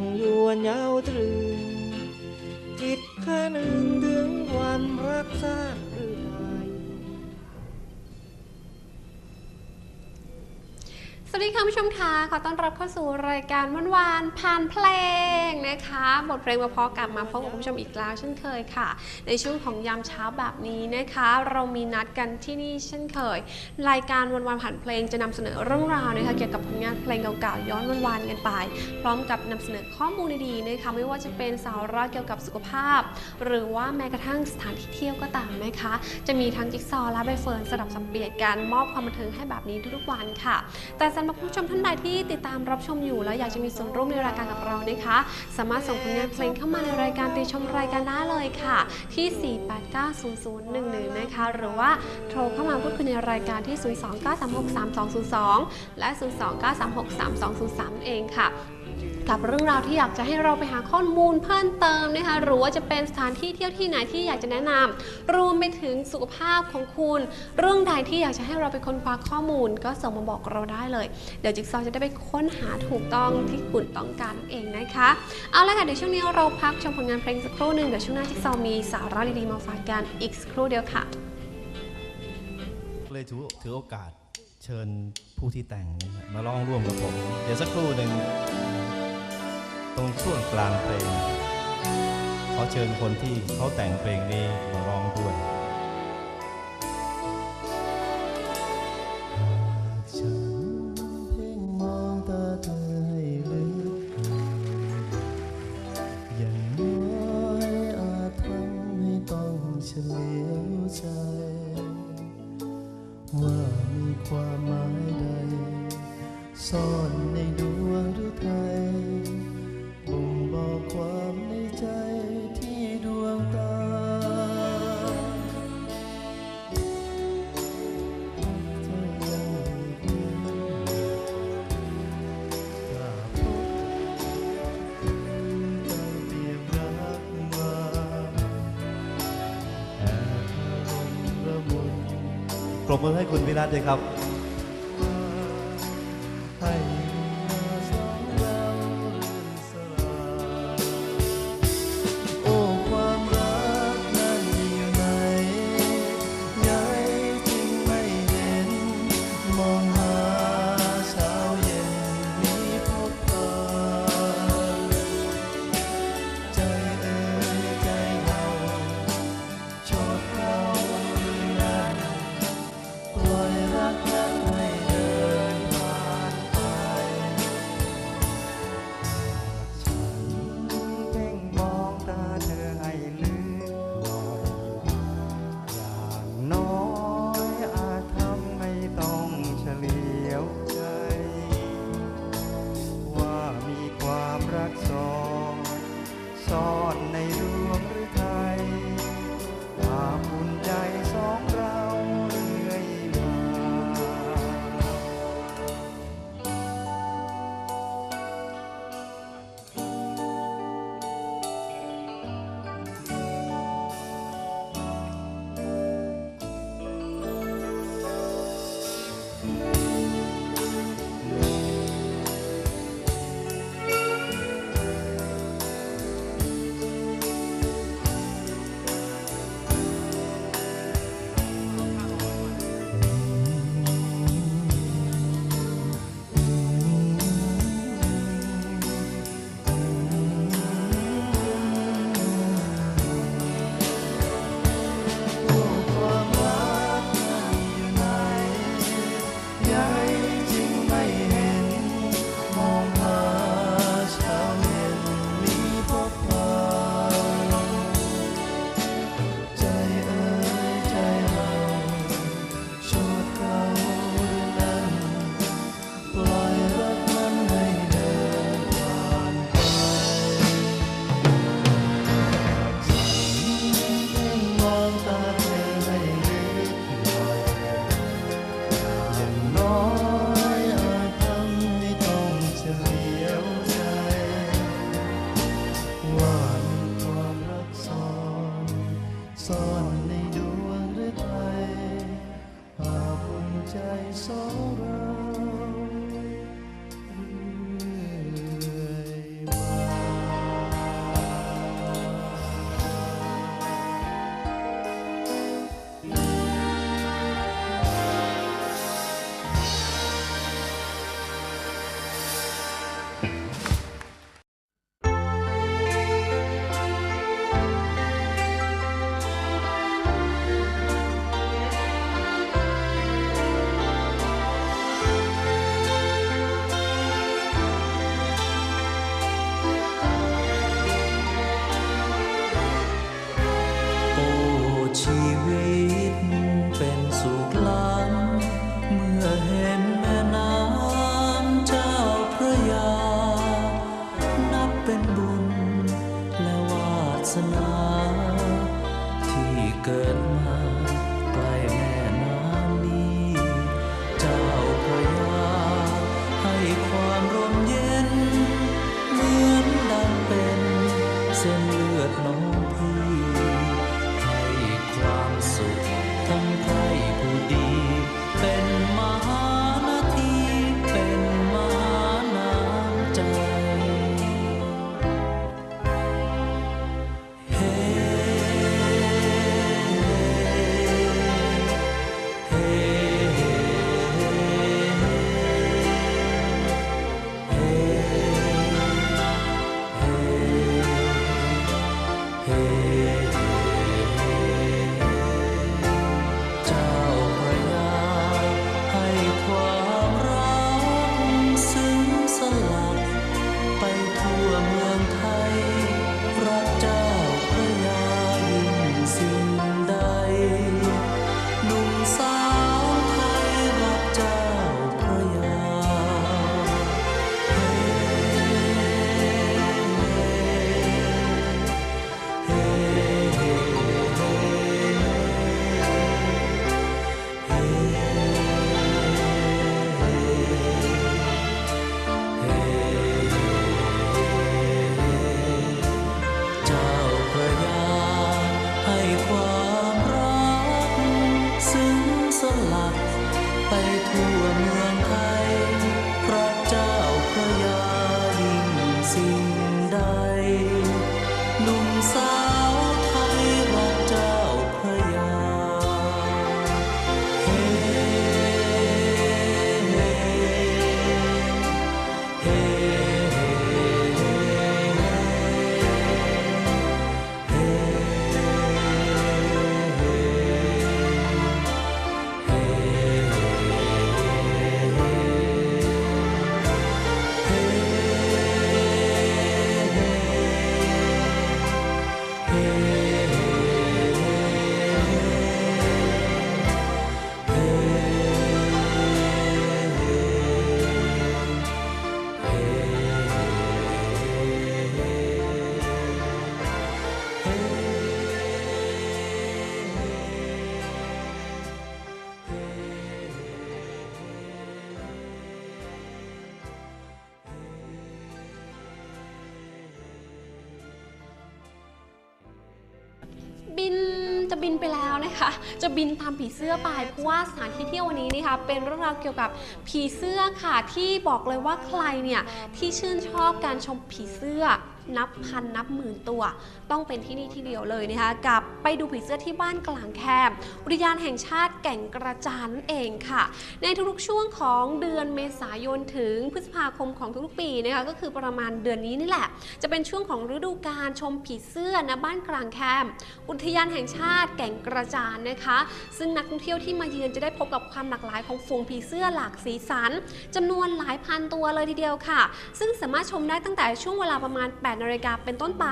างยวนเยาวตรึง จิตแค่หนึ่งถึงวันรักษา ค่ะผู้ชมคะขอต้อนรับเข้าสู่รายการวันวานผ่านเพลงนะคะ บทเพลงมาพอกลับมาพบกับผู้ชมอีกแล้วเช่นเคยค่ะ ในช่วงของยามเช้าแบบนี้นะคะ เรามีนัดกันที่นี่เช่นเคย รายการวันวานผ่านเพลงจะนำเสนอเรื่องราวนะคะเกี่ยวกับผลงานเพลงเก่าๆย้อนวันวานกันไป พร้อมกับนำเสนอข้อมูลดีๆนะคะไม่ว่าจะเป็นสาระเกี่ยวกับสุขภาพ หรือว่าแม้กระทั่งสถานที่เที่ยวก็ตามนะคะ จะมีทั้งจิ๊กซอว์และใบเฟิร์นสลับสับเปลี่ยนกันมอบความบันเทิงให้แบบนี้ทุกๆวันค่ะ แต่สำหรับผู้ชมท่านใดที่ติดตามรับชมอยู่ แล้วอยากจะมีส่วนร่วมในรายการกับเรานะคะ สามารถส่งผลงานเพลงเข้ามาในรายการติชมรายการได้เลยค่ะ ที่ 4890011 นะคะ หรือว่าโทรเข้ามาพูดคุยในรายการที่ 029363202 และ 029363203 เองค่ะ กับเรื่องราวที่อยากจะให้เราไปหาข้อมูลเพิ่มเติมนะคะหรือว่าจะเป็นสถานที่เที่ยวที่ไหนที่อยากจะแนะนำรวมไปถึงสุขภาพของคุณ เรื่องใดที่อยากจะให้เราไปค้นคว้าข้อมูล ก็ส่งมาบอกเราได้เลย เดี๋ยวจิ๊กซอว์จะได้ไปค้นหาถูกต้องที่คุณต้องการเองนะคะเอาละค่ะเดี๋ยวช่วงนี้เราพักชมผลงานเพลงสักครู่หนึ่งเดี๋ยวช่วงหน้าจิ๊กซอว์มีสาระดีๆมาฝากกันอีกสักครู่เดียวค่ะเลยถือถือโอกาสเชิญผู้ที่แต่งมาร้องร่วมกับผม เดี๋ยวสักครู่หนึ่ง รงช่วงกลางเพลงขาเชิญคนที่เขาแต่งเพลงนี้มาร้องด้วยเฉลียวใจ ว่ามีความหมายใดซ่อนใน ปรบมือให้คุณวิรัตด้วยครับ บินไปแล้วนะคะ จะบินตามผีเสื้อไปเพราะว่าสถานที่เที่ยววันนี้นะคะเป็นเรื่องราวเกี่ยวกับผีเสื้อค่ะที่บอกเลยว่าใครเนี่ยที่ชื่นชอบการชมผีเสื้อ นับพันนับหมื่นตัว ต้องเป็นที่นี่ที่เดียวเลยนะคะกับไปดูผีเสื้อที่บ้านกลางแคมอุทยานแห่งชาติแก่งกระจานนั่นเองค่ะ ในทุกๆช่วงของเดือนเมษายนถึงพฤษภาคมของทุกๆปีนะคะก็คือประมาณเดือนนี้นี่แหละ จะเป็นช่วงของฤดูการชมผีเสื้อณบ้านกลางแคมอุทยานแห่งชาติแก่งกระจานนะคะ ซึ่งนักท่องเที่ยวที่มาเยือนจะได้พบกับความหลากหลายของฝูงผีเสื้อหลากสีสันจำนวนหลายพันตัวเลยทีเดียวค่ะ ซึ่งสามารถชมได้ตั้งแต่ช่วงเวลาประมาณ8นาฬิกาเป็นต้นไป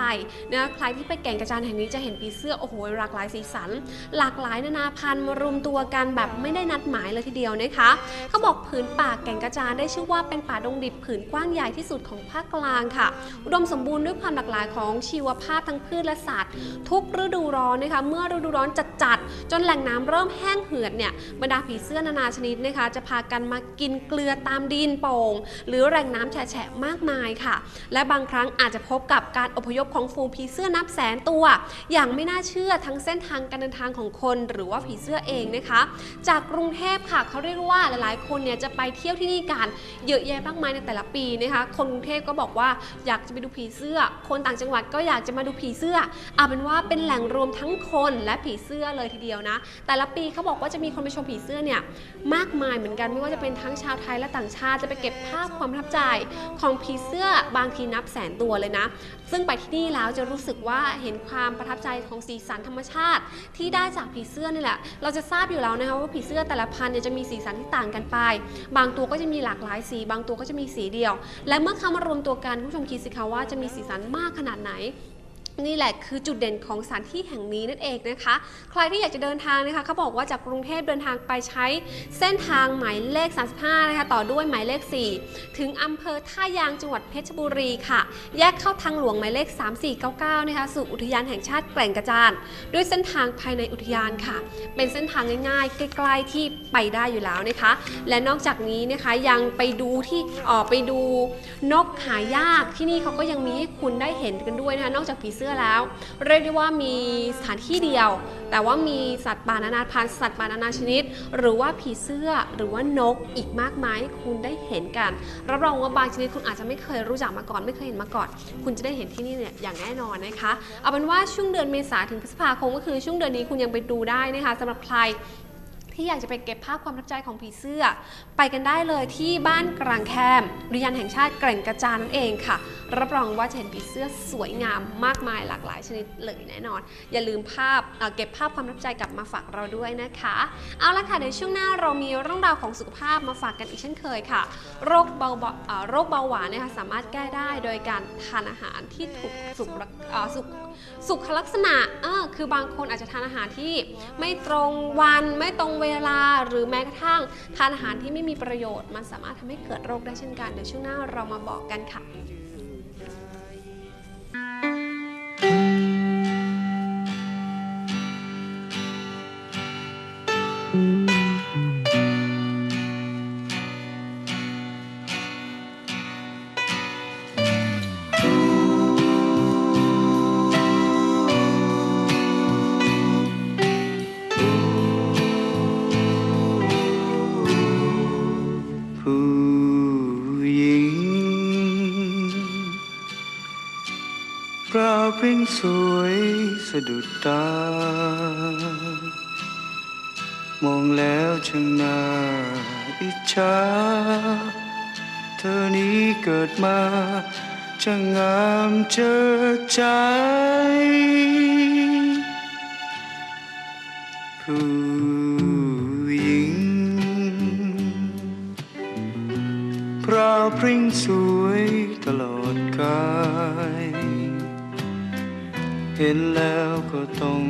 นะใครที่ไปแก่งกระจานแห่งนี้จะเห็นผีเสื้อโอ้โหหลากหลายสีสัน หลากหลายนานาพันธุ์มารวมตัวกันแบบไม่ได้นัดหมายเลยทีเดียวนะคะเขาบอกผืนป่าแก่งกระจานได้ชื่อว่าเป็นป่าดงดิบผืนกว้างใหญ่ที่สุดของภาคกลางค่ะ อุดมสมบูรณ์ด้วยความหลากหลายของชีวภาพทั้งพืชและสัตว์ ทุกฤดูร้อนนะคะเมื่อฤดูร้อนจัด จนแหล่งน้ำเริ่มแห้งเหือดเนี่ยบรรดาผีเสื้อนานาชนิดนะคะ จะพากันมากินเกลือตามดินโป่ง หรือแหล่งน้ำแฉะมากมายค่ะ และบางครั้งอาจจะพบกับการอพยพของฝูงผีเสื้อนับแสนตัว อย่างไม่น่าเชื่อทั้งเส้นทางการเดินทางของคน หรือว่าผีเสื้อเองนะคะ จากกรุงเทพค่ะเขาเรียกว่าหลาย ๆ คนเนี่ยจะไปเที่ยวที่นี่กันเยอะแยะมากมายในแต่ละปีนะคะคนกรุงเทพก็บอกว่าอยากจะไปดูผีเสื้อ คนต่างจังหวัดก็อยากจะมาดูผีเสื้อเอาเป็นว่าเป็นแหล่งรวมทั้งคนและผีเสื้อเลยทีเดียวดียวนะ แต่ละปีเขาบอกว่าจะมีคนไปชมผีเสื้อเนี่ยมากมายเหมือนกันไม่ว่าจะเป็นทั้งชาวไทยและต่างชาติจะไปเก็บภาพความประทับใจของผีเสื้อบางทีนับแสนตัวเลยนะ ซึ่งไปที่นี่แล้วจะรู้สึกว่าเห็นความประทับใจของสีสันธรรมชาติ ที่ได้จากผีเสื้อนี่แหละ เราจะทราบอยู่แล้วนะคะว่าผีเสื้อแต่ละพันเนี่ยจะมีสีสันที่ต่างกันไป บางตัวก็จะมีหลากหลายสี บางตัวก็จะมีสีเดียว และเมื่อเขามารวมตัวกันคุณผู้ชมคิดสิคะว่าจะมีสีสันมากขนาดไหน นี่แหละคือจุดเด่นของสถานที่แห่งนี้นั่นเองนะคะ ใครที่อยากจะเดินทางนะคะเขาบอกว่าจากกรุงเทพเดินทางไปใช้เส้นทางหมายเลข 35 นะคะ ต่อด้วยหมายเลข 4 ถึงอำเภอท่ายางจังหวัดเพชรบุรีค่ะ แยกเข้าทางหลวงหมายเลข 3499 นะคะ สู่อุทยานแห่งชาติแก่งกระจาน ด้วยเส้นทางภายในอุทยานค่ะ เป็นเส้นทางง่ายๆ ใกล้ๆที่ไปได้อยู่แล้วนะคะ และนอกจากนี้นะคะยังไปดูที่เออไปดูนกหายากที่นี่เขาก็ยังมีให้คุณได้เห็นกันด้วยนะคะ นอกจากผีเสื้อแล้ว เรียกได้ว่ามีสถานที่เดียว แต่ว่ามีสัตว์ป่านานาพันธุ์สัตว์ป่านานาชนิด หรือว่าผีเสื้อหรือว่านกอีกมากมายคุณได้เห็นกัน รับรองว่าบางชนิดคุณอาจจะไม่เคยรู้จักมาก่อนไม่เคยเห็นมาก่อน คุณจะได้เห็นที่นี่เนี่ยอย่างแน่นอนนะคะ เอาเป็นว่าช่วงเดือนเมษาถึงพฤษภาคมก็คือช่วงเดือนนี้คุณยังไปดูได้นะคะสำหรับใคร ที่อยากจะไปเก็บภาพความประทับใจของผีเสื้อ ไปกันได้เลยที่บ้านกลางแคมอุทยานแห่งชาติแก่งกระจานนั่นเองค่ะ รับรองว่าจะเห็นผีเสื้อสวยงามมากมายหลากหลายชนิดเลยแน่นอน อย่าลืมภาพเอ่อเก็บภาพความประทับใจกลับมาฝากเราด้วยนะคะ เอาละค่ะในช่วงหน้าเรามีเรื่องราวของสุขภาพมาฝากกันอีกเช่นเคยค่ะ โรคเบาเบาเอ่อโรคเบาหวานนะคะสามารถแก้ได้โดยการทานอาหารที่ถูกสุขลักเอ่อสุขสุขลักษณะเออคือบางคนอาจจะทานอาหารที่ไม่ตรงวันไม่ตรงเวลาหรือแม้กระทั่งทานอาหารที่ไม่มีประโยชน์ มันสามารถทำให้เกิดโรคได้เช่นกัน เดี๋ยวช่วงหน้าเรามาบอกกันค่ะ อิจฉาเธอนี้เกิดมาช่างงามเจอใจผู้หญิง พราวพริ้งสวยตลอดกาย เห็นแล้วก็ต้อง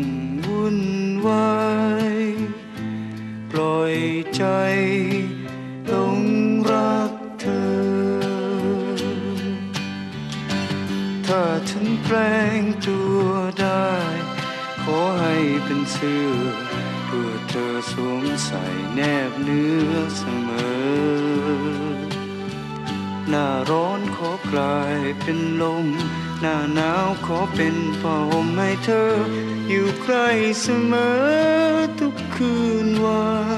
วุ่นวาย ปล่อยใจ แปลงตัวได้ ขอให้เป็นเสื้อเพื่อเธอสวมใส่แนบเนื้อเสมอ หน้าร้อนขอกลายเป็นลม หน้าหนาวขอเป็นผ้าห่มให้เธอ อยู่ใกล้เสมอทุกคืนวัน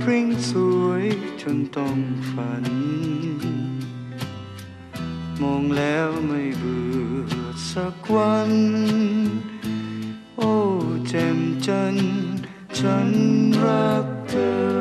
พริ้งสวยจนต้องฝัน มองแล้วไม่เบื่อสักวัน โอ้แจ่มจัน ฉันรักเธอ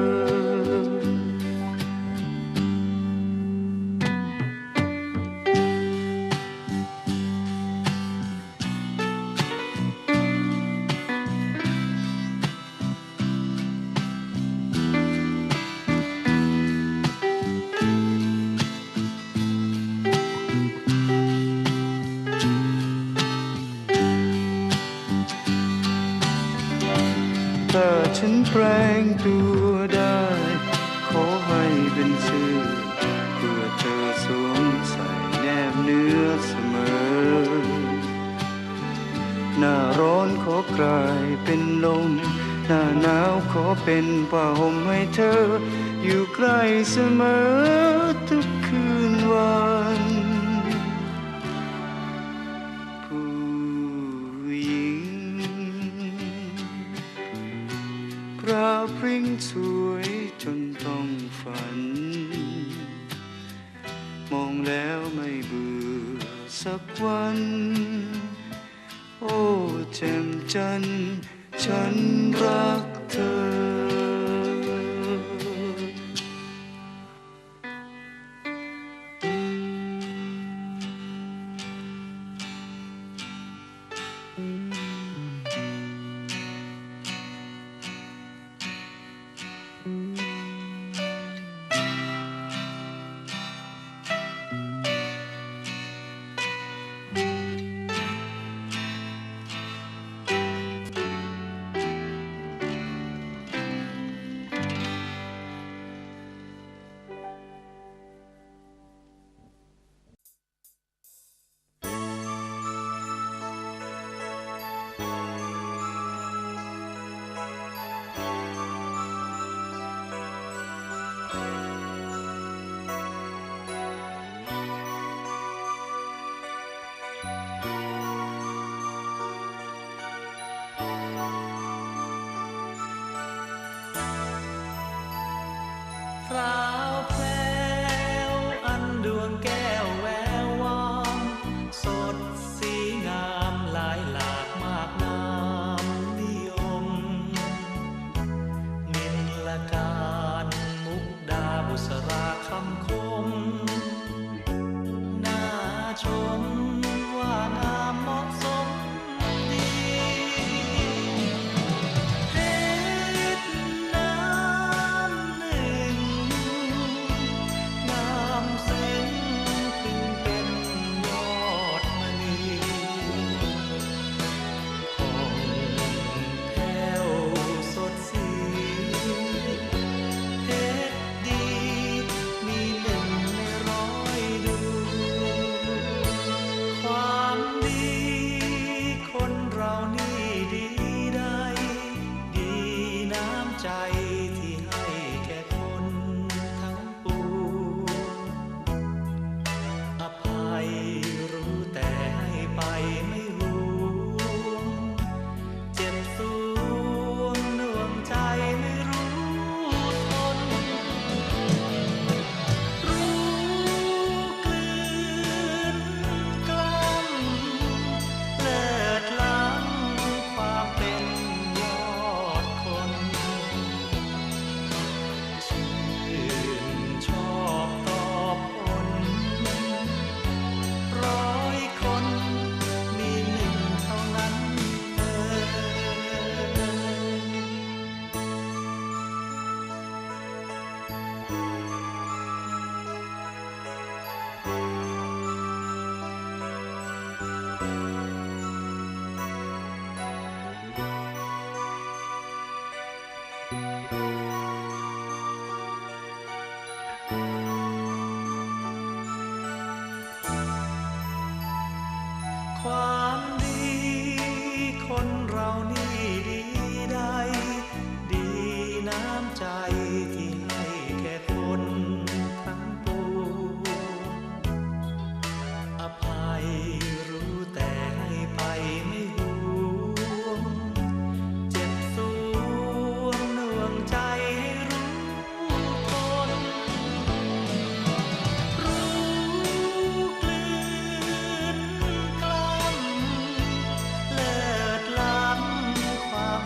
หน้าร้อนขอกลายเป็นลม หน้าหนาวขอเป็นผ้าห่มให้เธอ อยู่ใกล้เสมอทุกคืนวันผู้หญิงพราวพริ้งสวยจนต้องฝัน มองแล้วไม่เบื่อสักวัน ช่มจันฉันรักเธอ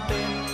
been